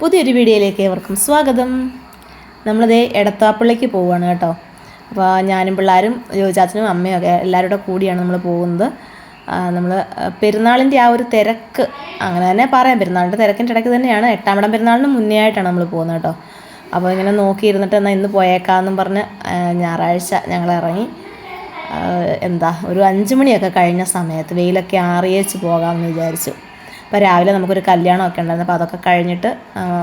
പുതിയൊരു വീഡിയോയിലേക്ക് ഏവർക്കും സ്വാഗതം. നമ്മളിതേ എടത്താപ്പിള്ളിക്ക് പോവുകയാണ് കേട്ടോ. അപ്പോൾ ഞാനും പിള്ളേരും ജോജാച്ചനും അമ്മയും ഒക്കെ എല്ലാവരും കൂടിയാണ് നമ്മൾ പോകുന്നത്. നമ്മൾ പെരുന്നാളിന്റെ ആ ഒരു തിരക്ക് അങ്ങനെ തന്നെ പറയാം. പെരുന്നാളിന്റെ തിരക്കിന്റെ ഇടയ്ക്ക് തന്നെയാണ് എട്ടാമടം പെരുന്നാളിന് മുന്നേ ആയിട്ടാണ് നമ്മൾ പോകുന്നത് കേട്ടോ. അപ്പോൾ ഇങ്ങനെ നോക്കിയിരുന്നിട്ട് എന്നാൽ ഇന്ന് പോയേക്കാമെന്നും പറഞ്ഞ് ഞായറാഴ്ച ഞങ്ങൾ ഇറങ്ങി. എന്താ ഒരു അഞ്ച് മണിയൊക്കെ കഴിഞ്ഞ സമയത്ത് വെയിലൊക്കെ ആറിയേച്ച് പോകാമെന്ന് വിചാരിച്ചു. അപ്പോൾ രാവിലെ നമുക്കൊരു കല്യാണമൊക്കെ ഉണ്ടായിരുന്നു. അപ്പോൾ അതൊക്കെ കഴിഞ്ഞിട്ട്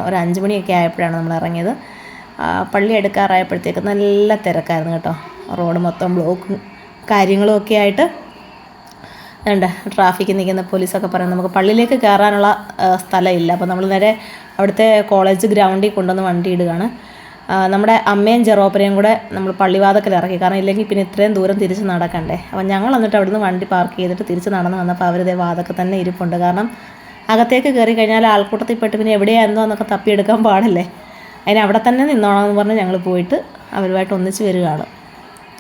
ഒരു അഞ്ച് മണിയൊക്കെ ആയപ്പോഴാണ് നമ്മൾ ഇറങ്ങിയത്. പള്ളി എടുക്കാറായപ്പോഴത്തേക്ക് നല്ല തിരക്കായിരുന്നു കേട്ടോ. റോഡ് മൊത്തം ബ്ലോക്കും കാര്യങ്ങളും ഒക്കെ ആയിട്ട് ഉണ്ട് ട്രാഫിക്കിൽ നിൽക്കുന്ന പോലീസൊക്കെ പറയുന്നത് നമുക്ക് പള്ളിയിലേക്ക് കയറാനുള്ള സ്ഥലമില്ല. അപ്പോൾ നമ്മൾ നേരെ അവിടുത്തെ കോളേജ് ഗ്രൗണ്ടിൽ കൊണ്ടുവന്ന് വണ്ടി ഇടുകയാണ്. നമ്മുടെ അമ്മയും ചെറോപ്പനെയും കൂടെ നമ്മൾ പള്ളിവാതക്കൽ ഇറക്കി. കാരണം ഇല്ലെങ്കിൽ പിന്നെ ഇത്രയും ദൂരം തിരിച്ച് നടക്കണ്ടേ? അപ്പം ഞങ്ങൾ എന്നിട്ട് അവിടുന്ന് വണ്ടി പാർക്ക് ചെയ്തിട്ട് തിരിച്ച് നടന്ന് വന്നപ്പോൾ അവരിതേ വാതൊക്കെ തന്നെ ഇരിപ്പുണ്ട്. കാരണം അകത്തേക്ക് കയറി കഴിഞ്ഞാൽ ആൾക്കൂട്ടത്തിൽ പെട്ട് പിന്നെ എവിടെയായിരുന്നോ എന്നൊക്കെ തപ്പിയെടുക്കാൻ പാടല്ലേ? അതിന് അവിടെ തന്നെ നിന്നോണമെന്ന് പറഞ്ഞ് ഞങ്ങൾ പോയിട്ട് അവരുമായിട്ട് ഒന്നിച്ച് വരികയാണ്.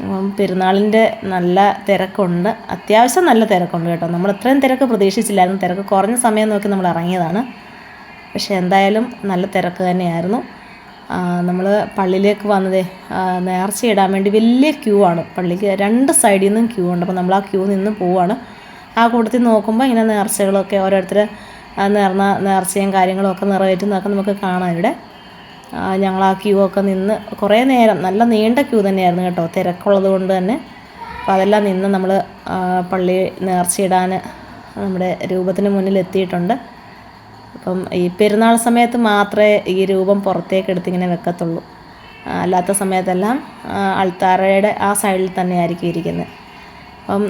അപ്പം പെരുന്നാളിന്റെ നല്ല തിരക്കുണ്ട്. അത്യാവശ്യം നല്ല തിരക്കുണ്ട് കേട്ടോ. നമ്മൾ ഇത്രയും തിരക്ക് പ്രതീക്ഷിച്ചില്ലായിരുന്നു. തിരക്ക് കുറഞ്ഞ സമയം നോക്കി നമ്മൾ ഇറങ്ങിയതാണ്. പക്ഷേ എന്തായാലും നല്ല തിരക്ക് തന്നെയായിരുന്നു. നമ്മൾ പള്ളിയിലേക്ക് വന്നതേ ആ, നേർച്ച ഇടാൻ വേണ്ടി വലിയ ക്യൂ ആണ്. പള്ളിക്ക് രണ്ട് സൈഡിൽ നിന്നും ക്യൂ ഉണ്ട്. അപ്പോൾ നമ്മൾ ആ ക്യൂ നിന്ന് പോവുകയാണ് ആ കൂട്ടത്തിൽ നോക്കുമ്പോൾ ഇങ്ങനെ നേർച്ചകളൊക്കെ ഓരോരുത്തർ നേർന്ന നേർച്ചയും കാര്യങ്ങളും ഒക്കെ നിറവേറ്റുന്നതൊക്കെ നമുക്ക് കാണാം ഇവിടെ. ഞങ്ങൾ ആ ക്യൂ ഒക്കെ നിന്ന് കുറേ നേരം നല്ല നീണ്ട ക്യൂ തന്നെയായിരുന്നു കേട്ടോ. തിരക്കുള്ളത് കൊണ്ട് തന്നെ. അപ്പോൾ അതെല്ലാം നിന്ന് നമ്മൾ പള്ളി നേർച്ചയിടാൻ നമ്മുടെ രൂപത്തിന് മുന്നിൽ എത്തിയിട്ടുണ്ട്. അപ്പം ഈ പെരുന്നാൾ സമയത്ത് മാത്രമേ ഈ രൂപം പുറത്തേക്ക് എടുത്തിങ്ങനെ വെക്കത്തുള്ളൂ. അല്ലാത്ത സമയത്തെല്ലാം അൾത്താറയുടെ ആ സൈഡിൽ തന്നെയായിരിക്കും ഇരിക്കുന്നത് അപ്പം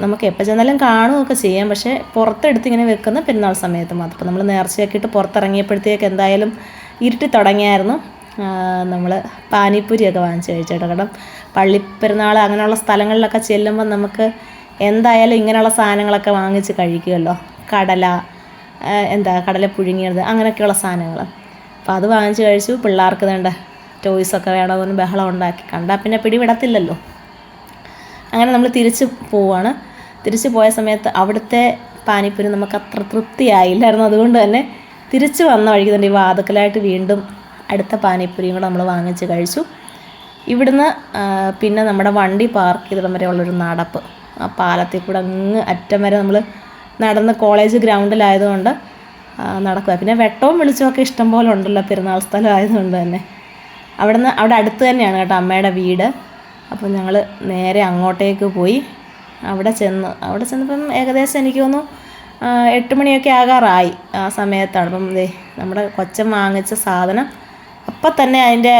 നമുക്ക് എപ്പോൾ ചെന്നാലും കാണുകയൊക്കെ ചെയ്യാം. പക്ഷേ പുറത്തെടുത്ത് ഇങ്ങനെ വെക്കുന്ന പെരുന്നാൾ സമയത്ത് മാത്രം. അപ്പം നമ്മൾ നേർച്ചയാക്കിയിട്ട് പുറത്തിറങ്ങിയപ്പോഴത്തേക്ക് എന്തായാലും ഇരുട്ടി തുടങ്ങിയായിരുന്നു. നമ്മൾ പാനിപ്പൂരിയൊക്കെ വാങ്ങിച്ച് കഴിച്ചേട്ടോ. കാരണം പള്ളിപ്പെരുന്നാൾ അങ്ങനെയുള്ള സ്ഥലങ്ങളിലൊക്കെ ചെല്ലുമ്പോൾ നമുക്ക് എന്തായാലും ഇങ്ങനെയുള്ള സാധനങ്ങളൊക്കെ വാങ്ങിച്ച് കഴിക്കുമല്ലോ. കടല എന്താ കടല പുഴുങ്ങിയത് അങ്ങനെയൊക്കെയുള്ള സാധനങ്ങൾ അപ്പോൾ അത് വാങ്ങിച്ച് കഴിച്ചു. പിള്ളേർക്ക് വേണ്ട ടോയ്സൊക്കെ വേണമെന്ന് ബഹളം ഉണ്ടാക്കി. കണ്ടാൽ പിന്നെ പിടിവിടത്തില്ലല്ലോ. അങ്ങനെ നമ്മൾ തിരിച്ച് പോവാണ്. തിരിച്ച് പോയ സമയത്ത് അവിടുത്തെ പാനിപ്പൂരി നമുക്ക് അത്ര തൃപ്തിയായില്ലായിരുന്നു. അതുകൊണ്ട് തന്നെ തിരിച്ച് വന്ന വഴിക്ക് തന്നെ ഈ വാതുക്കലായിട്ട് വീണ്ടും അടുത്ത പാനിപ്പൂരിയും കൂടെ നമ്മൾ വാങ്ങിച്ച് കഴിച്ചു. ഇവിടുന്ന് പിന്നെ നമ്മുടെ വണ്ടി പാർക്ക് ചെയ്തിടം വരെ ഉള്ളൊരു നടപ്പ്. ആ പാലത്തിൽ കൂടെ അങ്ങ് അറ്റം വരെ നമ്മൾ നടന്ന് കോളേജ് ഗ്രൗണ്ടിലായതുകൊണ്ട് നടക്കുക പിന്നെ വെട്ടവും വെളിച്ചമൊക്കെ ഇഷ്ടം പോലെ ഉണ്ടല്ലോ പെരുന്നാൾ സ്ഥലം ആയതുകൊണ്ട് തന്നെ. അവിടുന്ന് അവിടെ അടുത്ത് തന്നെയാണ് കേട്ടോ അമ്മയുടെ വീട്. അപ്പോൾ ഞങ്ങൾ നേരെ അങ്ങോട്ടേക്ക് പോയി അവിടെ ചെന്ന്. അവിടെ ചെന്നപ്പം ഏകദേശം എനിക്ക് തോന്നുന്നു എട്ട് മണിയൊക്കെ ആകാറായി ആ സമയത്താണ്. അപ്പം നമ്മുടെ കൊച്ചൻ വാങ്ങിച്ച സാധനം അപ്പം തന്നെ അതിന്റെ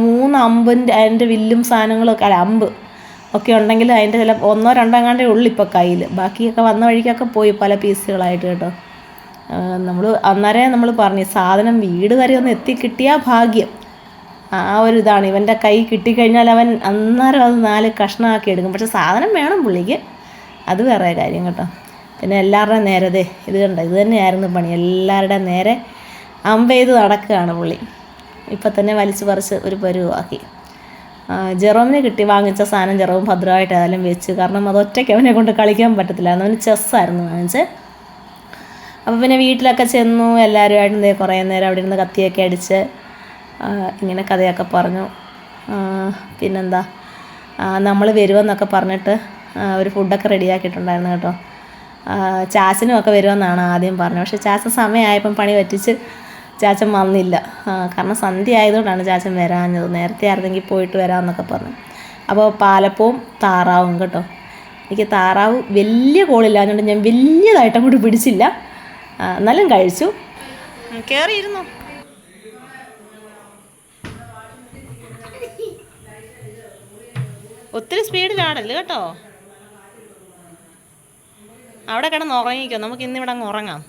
മൂന്ന് അമ്പിന്റെ അതിന്റെ വില്ലും സാധനങ്ങളൊക്കെ അല്ല അമ്പ് ഒക്കെ ഉണ്ടെങ്കിൽ അതിന്റെ ചില ഒന്നോ രണ്ടോ എങ്ങാണ്ടേ ഉള്ളു ഇപ്പോൾ കയ്യിൽ. ബാക്കിയൊക്കെ വന്ന വഴിക്കൊക്കെ പോയി പല പീസുകളായിട്ട് കേട്ടോ. നമ്മൾ അന്നേരം നമ്മൾ പറഞ്ഞു സാധനം വീട് വരെ ഒന്ന് എത്തിക്കിട്ടിയാൽ ഭാഗ്യം. ആ ഒരു ഇതാണ്. ഇവന്റെ കൈ കിട്ടിക്കഴിഞ്ഞാൽ അവൻ അന്നേരം അത് നാല് കഷ്ണമാക്കി എടുക്കും. പക്ഷെ സാധനം വേണം പുള്ളിക്ക്. അത് വേറെ കാര്യം കേട്ടോ. പിന്നെ എല്ലാവരുടെയും നേരെ ദേ ഇത് കണ്ട? ഇത് തന്നെയായിരുന്നു പണി. എല്ലാവരുടെയും നേരെ അമ്പ ചെയ്ത് നടക്കുകയാണ് പുള്ളി. ഇപ്പം തന്നെ വലിച്ചു പറിച്ച് ഒരു പരുവാക്കി ജെറോമിനെ കിട്ടി വാങ്ങിച്ച സാധനം. ജെറോം ഭദ്രമായിട്ട് ഏതായാലും വെച്ച്. കാരണം അത് ഒറ്റയ്ക്ക് അവനെ കൊണ്ട് കളിക്കാൻ പറ്റത്തില്ലായിരുന്നു അവന് ചെസ്സായിരുന്നു വാങ്ങിച്ച്. അപ്പോൾ പിന്നെ വീട്ടിലൊക്കെ ചെന്നു. എല്ലാവരുമായിട്ട് കുറേ നേരം അവിടെ ഇരുന്ന് കത്തിയൊക്കെ അടിച്ച് ഇങ്ങനെ കഥയൊക്കെ പറഞ്ഞു. പിന്നെന്താ? നമ്മൾ വരുമെന്നൊക്കെ പറഞ്ഞിട്ട് ഒരു ഫുഡൊക്കെ റെഡിയാക്കിയിട്ടുണ്ടായിരുന്നു കേട്ടോ. ചാച്ചനും ഒക്കെ വരുമെന്നാണ് ആദ്യം പറഞ്ഞത്. പക്ഷേ ചാച്ചൻ സമയമായപ്പം പണി പറ്റിച്ച് ചാച്ചൻ വന്നില്ല. കാരണം സന്ധ്യ ആയതുകൊണ്ടാണ് ചാച്ചൻ വരാഞ്ഞത്. നേരത്തെ ആയിരുന്നെങ്കിൽ പോയിട്ട് വരാമെന്നൊക്കെ പറഞ്ഞു. അപ്പോൾ പാലപ്പവും താറാവും കേട്ടോ. എനിക്ക് താറാവ് വലിയ കോളില്ലാഞ്ഞുകൊണ്ട് ഞാൻ വലിയതായിട്ട് അങ്ങോട്ട് പിടിച്ചില്ല എന്നാലും കഴിച്ചു. കയറിയിരുന്നു ഒത്തിരി സ്പീഡിലാണല്ലോ കേട്ടോ? അവിടെ കിടന്ന് ഉറങ്ങിക്കോ. നമുക്ക് ഇന്നിവിടെ അങ്ങ് ഉറങ്ങാം.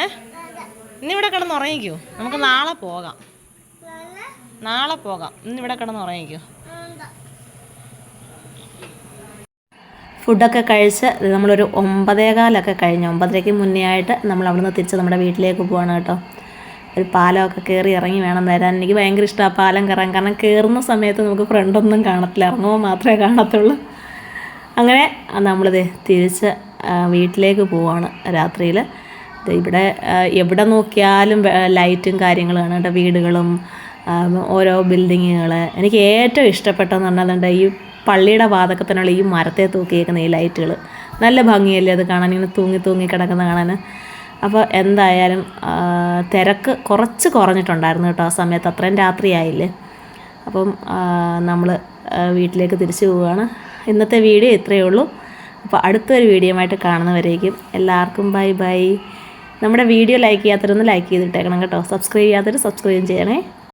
ഏ? ഇന്നിവിടെ കിടന്ന് ഉറങ്ങിക്കോ. നമുക്ക് നാളെ പോകാം. നാളെ പോകാം. ഇന്നിവിടെ കിടന്ന് ഉറങ്ങിക്കോ. ഫുഡൊക്കെ കഴിച്ച് നമ്മളൊരു ഒമ്പതേകാലൊക്കെ കഴിഞ്ഞു ഒമ്പതരയ്ക്ക് മുന്നേ ആയിട്ട് നമ്മൾ അവിടുന്ന് തിരിച്ച് നമ്മുടെ വീട്ടിലേക്ക് പോവാണ് കേട്ടോ. ഒരു പാലമൊക്കെ കയറി ഇറങ്ങി വേണം വരാൻ. എനിക്ക് ഭയങ്കര ഇഷ്ടമാണ് പാലം കയറാൻ. കാരണം കയറുന്ന സമയത്ത് നമുക്ക് ഫ്രണ്ടൊന്നും കാണത്തില്ല. ഇറങ്ങുമ്പോൾ മാത്രമേ കാണത്തുള്ളൂ. അങ്ങനെ നമ്മളിത് തിരിച്ച് വീട്ടിലേക്ക് പോവാണ് രാത്രിയിൽ ഇവിടെ എവിടെ നോക്കിയാലും ലൈറ്റും കാര്യങ്ങളാണ് കേട്ടോ. വീടുകളും ഓരോ ബിൽഡിങ്ങുകൾ എനിക്ക് ഏറ്റവും ഇഷ്ടപ്പെട്ടതെന്ന് പറഞ്ഞാൽ ഈ പള്ളിയുടെ വാതകത്തിനുള്ള ഈ മരത്തെ തൂക്കിയേക്കുന്ന ഈ ലൈറ്റുകൾ നല്ല ഭംഗിയല്ലേ അത് കാണാൻ? ഇങ്ങനെ തൂങ്ങി തൂങ്ങി കിടക്കുന്ന കാണാൻ അപ്പോൾ എന്തായാലും തിരക്ക് കുറച്ച് കുറഞ്ഞിട്ടുണ്ടായിരുന്നു കേട്ടോ ആ സമയത്ത്. അത്രയും രാത്രിയായില്ലേ. അപ്പം നമ്മൾ വീട്ടിലേക്ക് തിരിച്ചു പോവുകയാണ് ഇന്നത്തെ വീഡിയോ ഇത്രയേ ഉള്ളൂ. അപ്പോൾ അടുത്തൊരു വീഡിയോയുമായിട്ട് കാണുന്നവരേക്കും എല്ലാവർക്കും ബൈ ബൈ. നമ്മുടെ വീഡിയോ ലൈക്ക് ചെയ്യാത്തവരൊന്ന് ലൈക്ക് ചെയ്തിട്ടേക്കണം കേട്ടോ. സബ്സ്ക്രൈബ് ചെയ്യാത്തവർ സബ്സ്ക്രൈബ് ചെയ്യണേ.